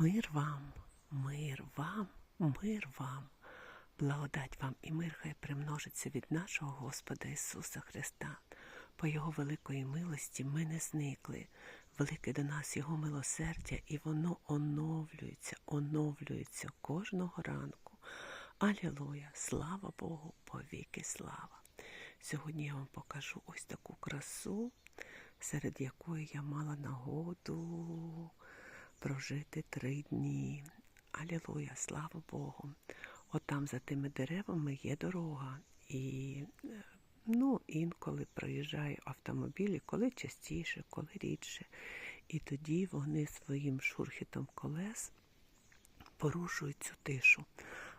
Мир вам, мир вам, мир вам, благодать вам і мир хай примножиться від нашого Господа Ісуса Христа. По Його великої милості ми не зникли. Велике до нас Його милосердя, і воно оновлюється, оновлюється кожного ранку. Алілуя! Слава Богу, повіки слава! Сьогодні я вам покажу ось таку красу, серед якої я мала нагоду прожити три дні. Алілуя, слава Богу. От там за тими деревами є дорога. І е, ну, інколи проїжджає автомобілі, коли частіше, коли рідше. І тоді вони своїм шурхітом колес порушують цю тишу.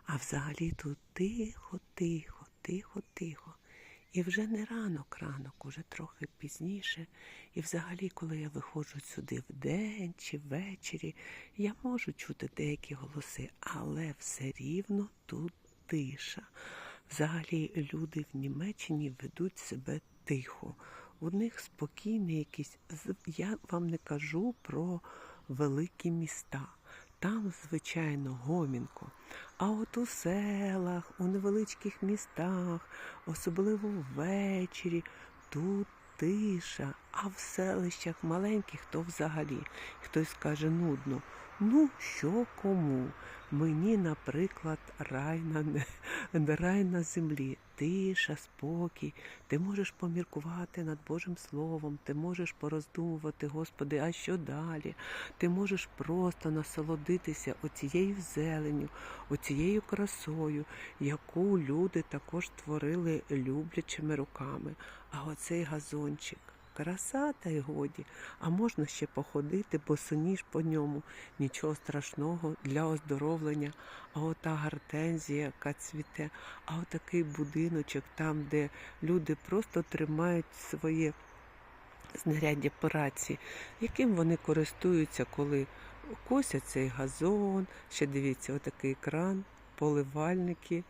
А взагалі тут тихо, тихо, тихо, тихо. І вже не ранок, ранок, уже трохи пізніше. І взагалі, коли я виходжу сюди вдень чи ввечері, я можу чути деякі голоси, але все рівно тут тиша. Взагалі люди в Німеччині ведуть себе тихо. У них спокійний якийсь. Я вам не кажу про великі міста. Там, звичайно, гомінко. А от у селах, у невеличких містах, особливо ввечері, тут тиша, а в селищах маленьких то взагалі хтось каже нудно. Ну, що кому? Мені, наприклад, рай на, рай на землі, тиша, спокій. Ти можеш поміркувати над Божим Словом, ти можеш пороздумувати, Господи, а що далі? Ти можеш просто насолодитися оцією зеленю, оцією красою, яку люди також творили люблячими руками. А оцей газончик. Краса та й годі, а можна ще походити, босоніж по ньому, нічого страшного для оздоровлення. А ота гортензія, яка цвіте, а отакий будиночок, там, де люди просто тримають своє знаряддя праці, яким вони користуються, коли косять цей газон, ще дивіться, отакий кран, поливальники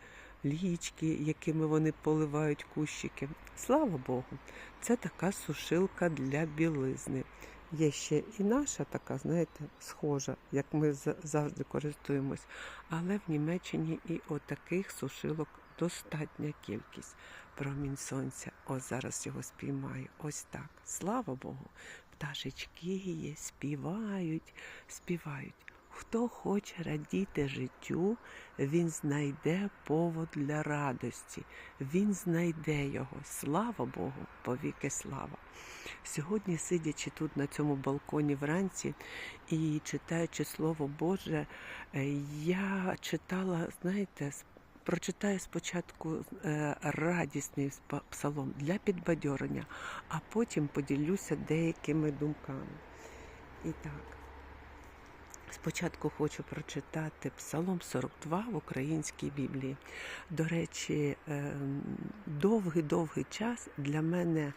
лічки, якими вони поливають кущики. Слава Богу, це така сушилка для білизни. Є ще і наша така, знаєте, схожа, як ми завжди користуємось. Але в Німеччині і отаких сушилок достатня кількість. Промінь сонця. Ось зараз його спіймаю. Ось так. Слава Богу. Пташечки є, співають, співають. Хто хоче радіти життю, він знайде повод для радості, він знайде його. Слава Богу, повіки слава. Сьогодні, сидячи тут на цьому балконі вранці і читаючи Слово Боже, е, я читала, знаєте, прочитаю спочатку е, радісний псалом для підбадьорення, а потім поділюся деякими думками. І так. Спочатку хочу прочитати Псалом 42 в українській Біблії. До речі, довгий-довгий час для мене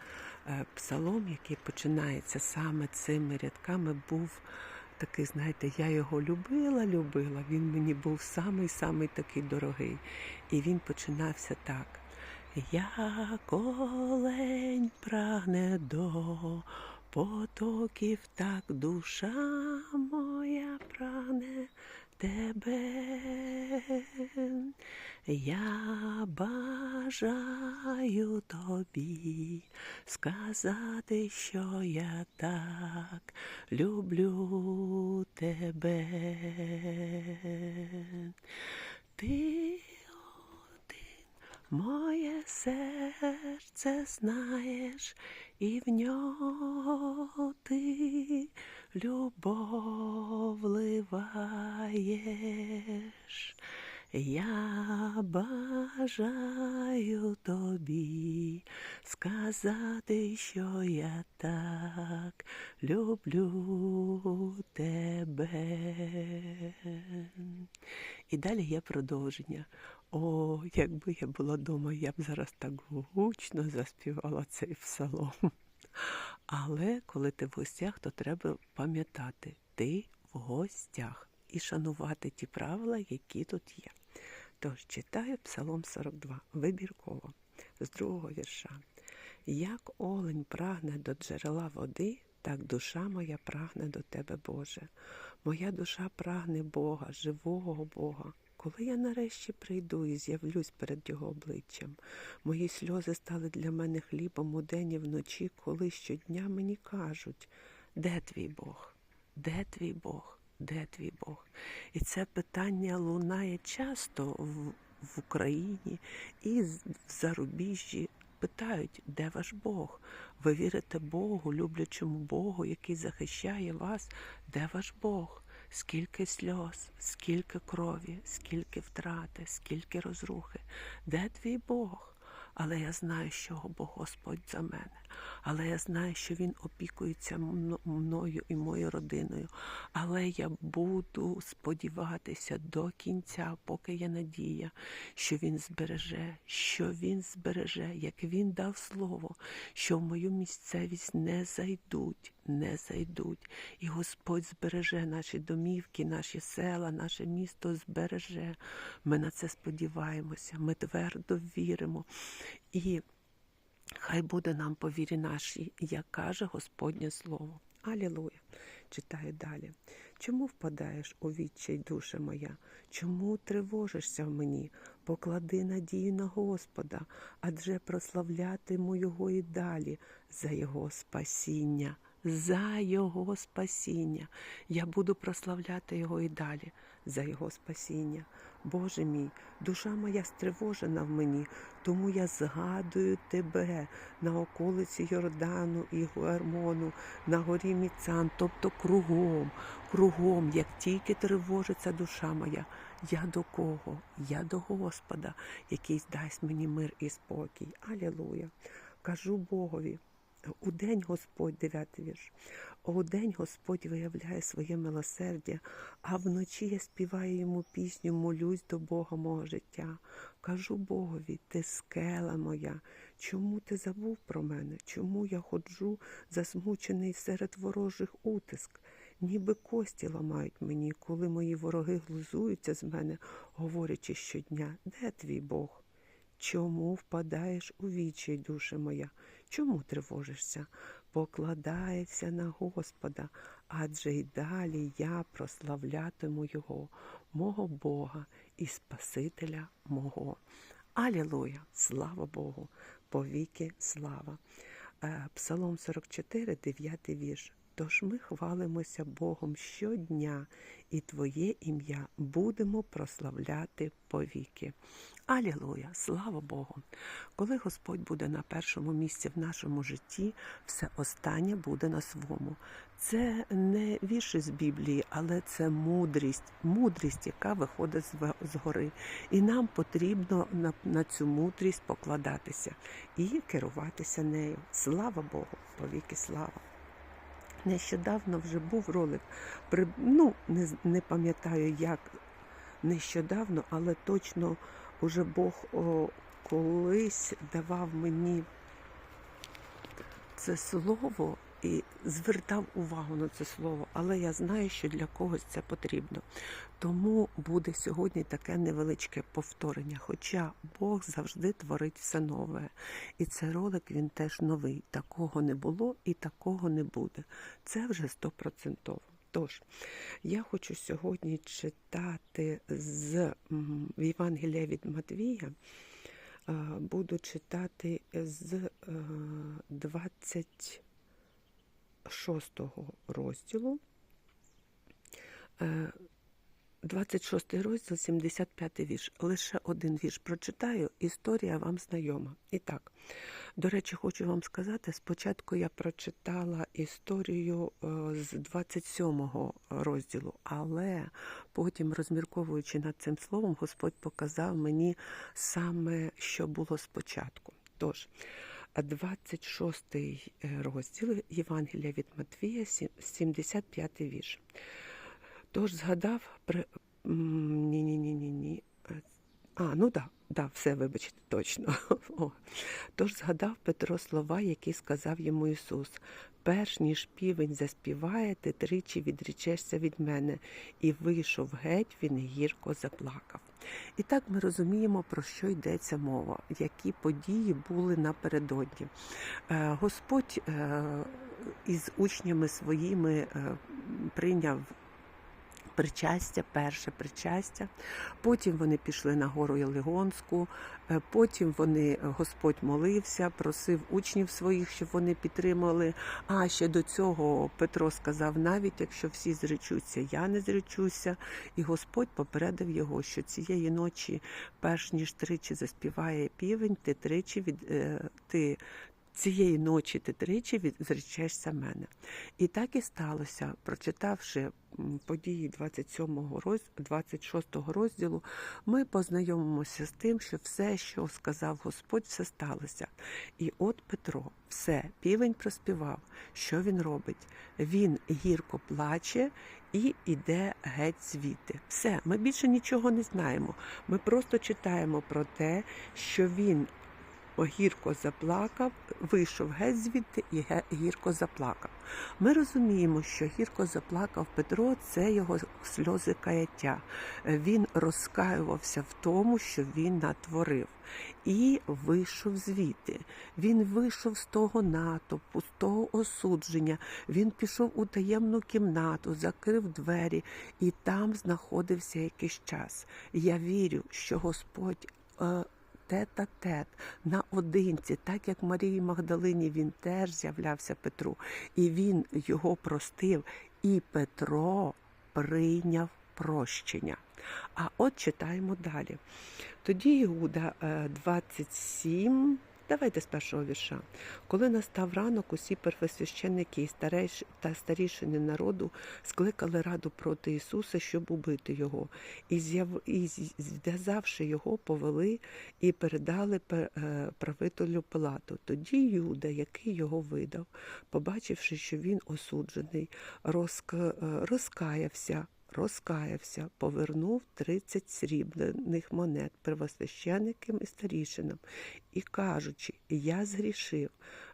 е, псалом, який починається саме цими рядками, був такий, знаєте, я його любила, любила. Він мені був самий-самий такий дорогий. І він починався так. Як олень прагне до потоків, так душа моя прагне тебе. Я бажаю тобі сказати, що я так люблю тебе. Ти Моє серце знаєш, і вняти ти любов вливаєш. Я бажаю тобі сказати, що я так люблю тебе. І далі є продовження. О, якби я була вдома, я б зараз так гучно заспівала цей псалом. Але коли ти в гостях, то треба пам'ятати, ти в гостях і шанувати ті правила, які тут є. Тож читаю Псалом 42, вибірково, з другого вірша. Як олень прагне до джерела води, Так душа моя прагне до тебе, Боже. Моя душа прагне Бога, живого Бога. Коли я нарешті прийду і з'явлюсь перед Його обличчям, мої сльози стали для мене хлібом удень і вночі, коли щодня мені кажуть, де твій Бог? Де твій Бог? Де твій Бог? І це питання лунає часто в, в Україні і в зарубіжжі. Питають, де ваш Бог? Ви вірите Богу, люблячому Богу, який захищає вас? Де ваш Бог? Скільки сльоз, скільки крові, скільки втрати, скільки розрухи? Де твій Бог? Але я знаю, що Бог Господь за мене. Але я знаю, що Він опікується мно- мною і моєю родиною. Але я буду сподіватися до кінця, поки є надія, що Він збереже, що Він збереже, як Він дав слово, що в мою місцевість не зайдуть, не зайдуть. І Господь збереже наші домівки, наші села, наше місто збереже. Ми на це сподіваємося, ми твердо віримо. І хай буде нам по вірі нашій, як каже Господнє Слово. Алілуя. Читаю далі. Чому впадаєш у відчай, душа моя? Чому тривожишся в мені? Поклади надію на Господа, адже прославлятиму Його і далі за Його спасіння. За Його спасіння. Я буду прославляти Його і далі за Його спасіння. Боже мій, душа моя стривожена в мені, тому я згадую тебе на околиці Йордану і Гуермону, на горі Міцан, тобто кругом, кругом, як тільки тривожиться душа моя, я до кого? Я до Господа, який дасть мені мир і спокій. Алілуя. Кажу Богові. У день Господь, дев'ятий вірш. У день Господь виявляє своє милосердя, а вночі я співаю йому пісню, молюсь до Бога мого життя. Кажу Богові, ти скела моя. Чому ти забув про мене? Чому я ходжу засмучений серед ворожих утиск? Ніби кості ламають мені, коли мої вороги глузуються з мене, говорячи щодня, де твій Бог? Чому впадаєш у вічі, душа моя? Чому тривожишся? Покладається на Господа, адже й далі я прославлятиму Його, мого Бога і Спасителя мого. Алілуя! Слава Богу! Повіки слава! Е, Псалом 44, 9 вірш. Тож ми хвалимося Богом щодня, і Твоє ім'я будемо прославляти повіки. Алілуя! Слава Богу! Коли Господь буде на першому місці в нашому житті, все останнє буде на своєму. Це не вірші з Біблії, але це мудрість, мудрість, яка виходить з гори. І нам потрібно на, на цю мудрість покладатися і керуватися нею. Слава Богу! Повіки слава! Нещодавно вже був ролик, при, ну, не, не пам'ятаю як нещодавно, але точно уже Бог колись давав мені це слово і звертав увагу на це слово, але я знаю, що для когось це потрібно. Тому буде сьогодні таке невеличке повторення. Хоча Бог завжди творить все нове. І цей ролик він теж новий. Такого не було і такого не буде. Це вже стопроцентово. Тож, я хочу сьогодні читати з Євангелія від Матвія. Е, Буду читати з е, 26 розділу. Е, 26 розділ, 75 вірш. Лише один вірш прочитаю, історія вам знайома. І так, до речі, хочу вам сказати, спочатку я прочитала історію е, з 27 розділу, але потім, розмірковуючи над цим словом, Господь показав мені саме, що було спочатку. Тож, 26 розділ Євангелія від Матвія, 75 вірш. Тож згадав при ні, ні, ні, ні, ні. А, ну да, да, все, вибачте, точно. О. Тож згадав Петро слова, які сказав йому Ісус. Перш ніж півень заспіває, ти тричі відрічешся від мене. І вийшов геть, він гірко заплакав. І так ми розуміємо, про що йдеться мова, які події були напередодні. Е, Господь е, із учнями своїми е, прийняв причастя, перше причастя. Потім вони пішли на гору Єлигонську, е, потім вони Господь молився, просив учнів своїх, щоб вони підтримали. А ще до цього Петро сказав: навіть якщо всі зречуться, я не зречуся. І Господь попередив його, що цієї ночі, перш ніж тричі заспіває півень, ти тричі від е, ти. Цієї ночі ти тричі від- зречешся мене. І так і сталося, прочитавши події 27 роз... 26 розділу, ми познайомимося з тим, що все, що сказав Господь, все сталося. І от Петро, все, півень проспівав. Що він робить? Він гірко плаче і йде геть звідти. Все, ми більше нічого не знаємо. Ми просто читаємо про те, що він гірко заплакав, вийшов геть звідти і гірко заплакав. Ми розуміємо, що гірко заплакав Петро це його сльози каяття. Він розкаювався в тому, що він натворив, і вийшов звідти. Він вийшов з того натовпу, з того осудження. Він пішов у таємну кімнату, закрив двері і там знаходився якийсь час. Я вірю, що Господь. Е, Тет-а-тет, наодинці, так як Марії Магдалині він теж з'являвся Петру, і він його простив, і Петро прийняв прощення. А от читаємо далі. Тоді Іуда е, 27, давайте з першого вірша. Коли настав ранок, усі первосвященники і та старішини народу скликали раду проти Ісуса, щоб убити його, і, з'яв... і зв'язавши його, повели і передали пе- е, правителю Пилату. Тоді Юда, який його видав, побачивши, що він осуджений, розка... е, розкаявся. Розкаявся, повернув 30 срібних монет первосвященикам і старішинам і кажучи, я згрішив,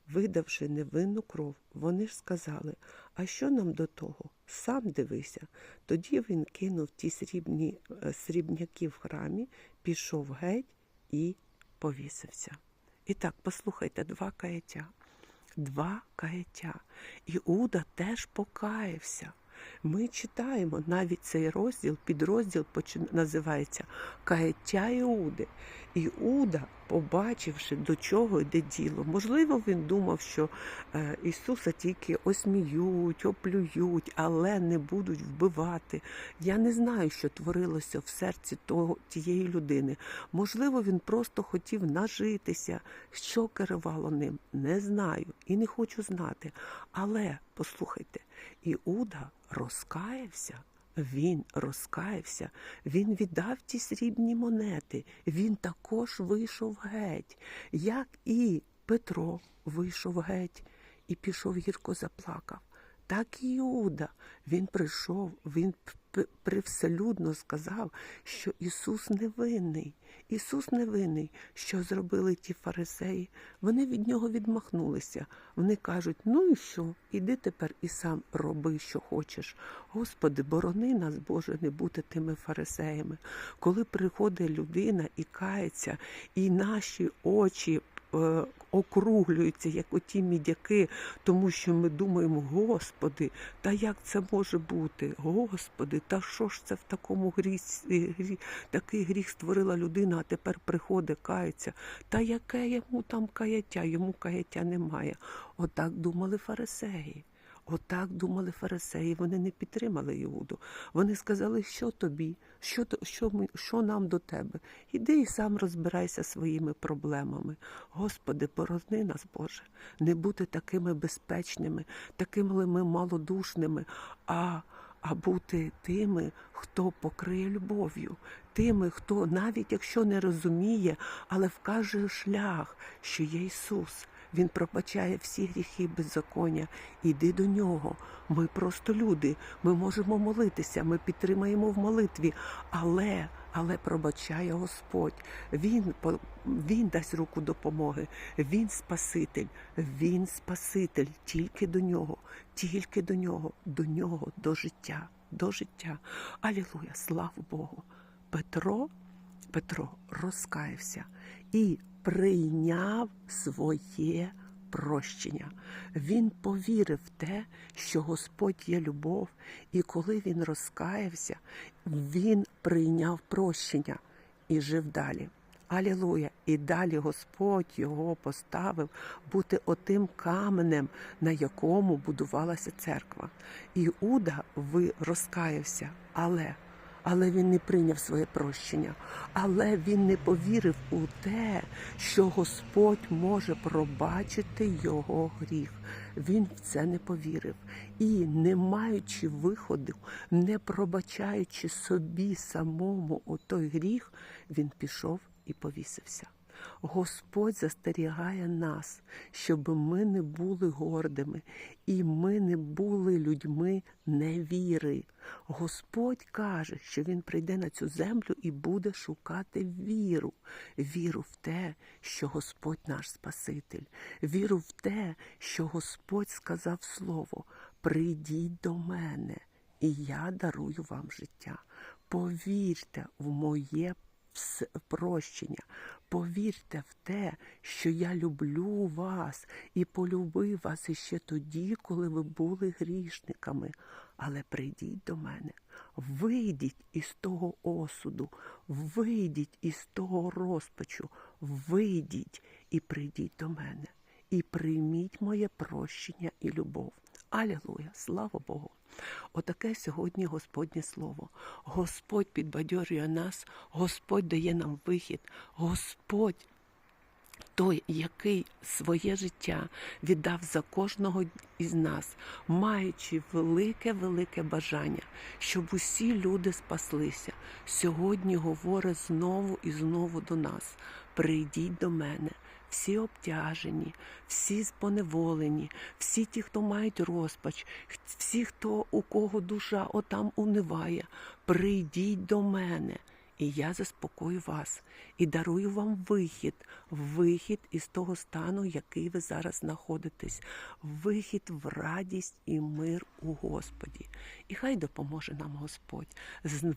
видавши невинну кров, вони ж сказали, а що нам до того? Сам дивися. Тоді він кинув ті срібні е, срібняки в храмі, пішов геть і повісився. І так, послухайте, два каяття. Два каяття. Іуда теж покаявся. Ми читаємо навіть цей розділ, підрозділ називається Каяття Іуди. Іуда, побачивши, до чого йде діло, можливо, він думав, що е, Ісуса тільки осміють, оплюють, але не будуть вбивати. Я не знаю, що творилося в серці того, тієї людини. Можливо, він просто хотів нажитися. Що керувало ним, не знаю і не хочу знати. Але послухайте, Іуда розкаявся. Він розкаявся, він віддав ті срібні монети, він також вийшов геть, як і Петро вийшов геть і пішов гірко заплакав. Так Іуда. Він прийшов, він привселюдно сказав, що Ісус невинний. Ісус невинний. Що зробили ті фарисеї? Вони від нього відмахнулися. Вони кажуть: ну і що? Іди тепер і сам роби, що хочеш. Господи, борони нас, Боже, не бути тими фарисеями. Коли приходить людина і кається, і наші очі округлюються, як оті мідяки, тому що ми думаємо, Господи, та як це може бути? Господи, та що ж це в такому гріх, грі, такий гріх створила людина, а тепер приходить, кається. Та яке йому там каяття? Йому каяття немає. Отак думали фарисеї. Отак думали фарисеї. Вони не підтримали Іуду. Вони сказали, що тобі, що, що, що нам до тебе. Іди і сам розбирайся своїми проблемами. Господи, борони нас, Боже, не бути такими безпечними, такими ми малодушними, а, а бути тими, хто покриє любов'ю, тими, хто навіть якщо не розуміє, але вкаже шлях, що є Ісус. Він пробачає всі гріхи беззаконня. Іди до нього. Ми просто люди. Ми можемо молитися, ми підтримаємо в молитві, але, але пробачає Господь. Він, він дасть руку допомоги. Він Спаситель, Він Спаситель. Тільки до нього, тільки до нього, до нього, до життя, до життя. Алілуя, слава Богу. Петро Петро розкаявся і прийняв своє прощення. Він повірив в те, що Господь є любов, і коли він розкаявся, він прийняв прощення і жив далі. Алілуя! І далі Господь його поставив бути отим каменем, на якому будувалася церква. Іуда розкаявся, але але він не прийняв своє прощення, але він не повірив у те, що Господь може пробачити його гріх. Він в це не повірив. І, не маючи виходу, не пробачаючи собі самому отой гріх, він пішов і повісився. Господь застерігає нас, щоб ми не були гордими і ми не були людьми невіри. Господь каже, що Він прийде на цю землю і буде шукати віру, віру в те, що Господь наш Спаситель, віру в те, що Господь сказав слово: прийдіть до мене, і я дарую вам життя. Повірте в моє прощення. Повірте в те, що я люблю вас і полюбив вас іще тоді, коли ви були грішниками. Але прийдіть до мене, вийдіть із того осуду, вийдіть із того розпачу, вийдіть і прийдіть до мене, і прийміть моє прощення і любов. Алілуя, слава Богу! Отаке сьогодні Господнє Слово. Господь підбадьорює нас, Господь дає нам вихід, Господь той, який своє життя віддав за кожного із нас, маючи велике-велике бажання, щоб усі люди спаслися, сьогодні говорить знову і знову до нас: прийдіть до мене. Всі обтяжені, всі споневолені, всі ті, хто мають розпач, всі, хто у кого душа отам униває, прийдіть до мене, і я заспокою вас і дарую вам вихід, вихід із того стану, який ви зараз знаходитесь, вихід в радість і мир у Господі. І хай допоможе нам Господь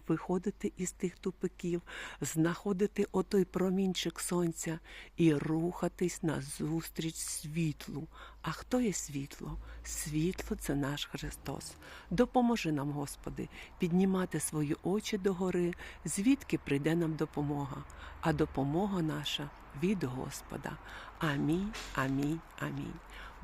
виходити із тих тупиків, знаходити отой промінчик сонця і рухатись назустріч світлу. А хто є світло? Світло це наш Христос. Допоможи нам, Господи, піднімати свої очі догори, звідки прийде нам допомога. А допомога наша від Господа. Амінь, амінь, амінь.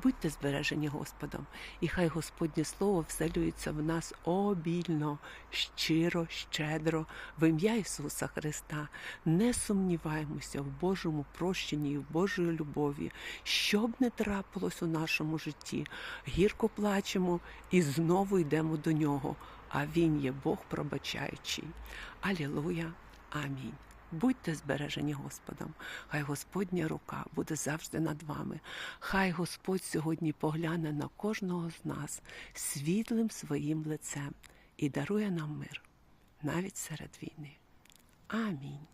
Будьте збережені Господом, і хай Господнє Слово вселюється в нас обільно, щиро, щедро, в ім'я Ісуса Христа. Не сумніваємося в Божому прощенні і в Божої любові. Що б не трапилось у нашому житті, гірко плачемо і знову йдемо до Нього. А Він є Бог пробачаючий. Алілуя. Амінь. Будьте збережені Господом, хай Господня рука буде завжди над вами. Хай Господь сьогодні погляне на кожного з нас світлим своїм лицем і дарує нам мир навіть серед війни. Амінь.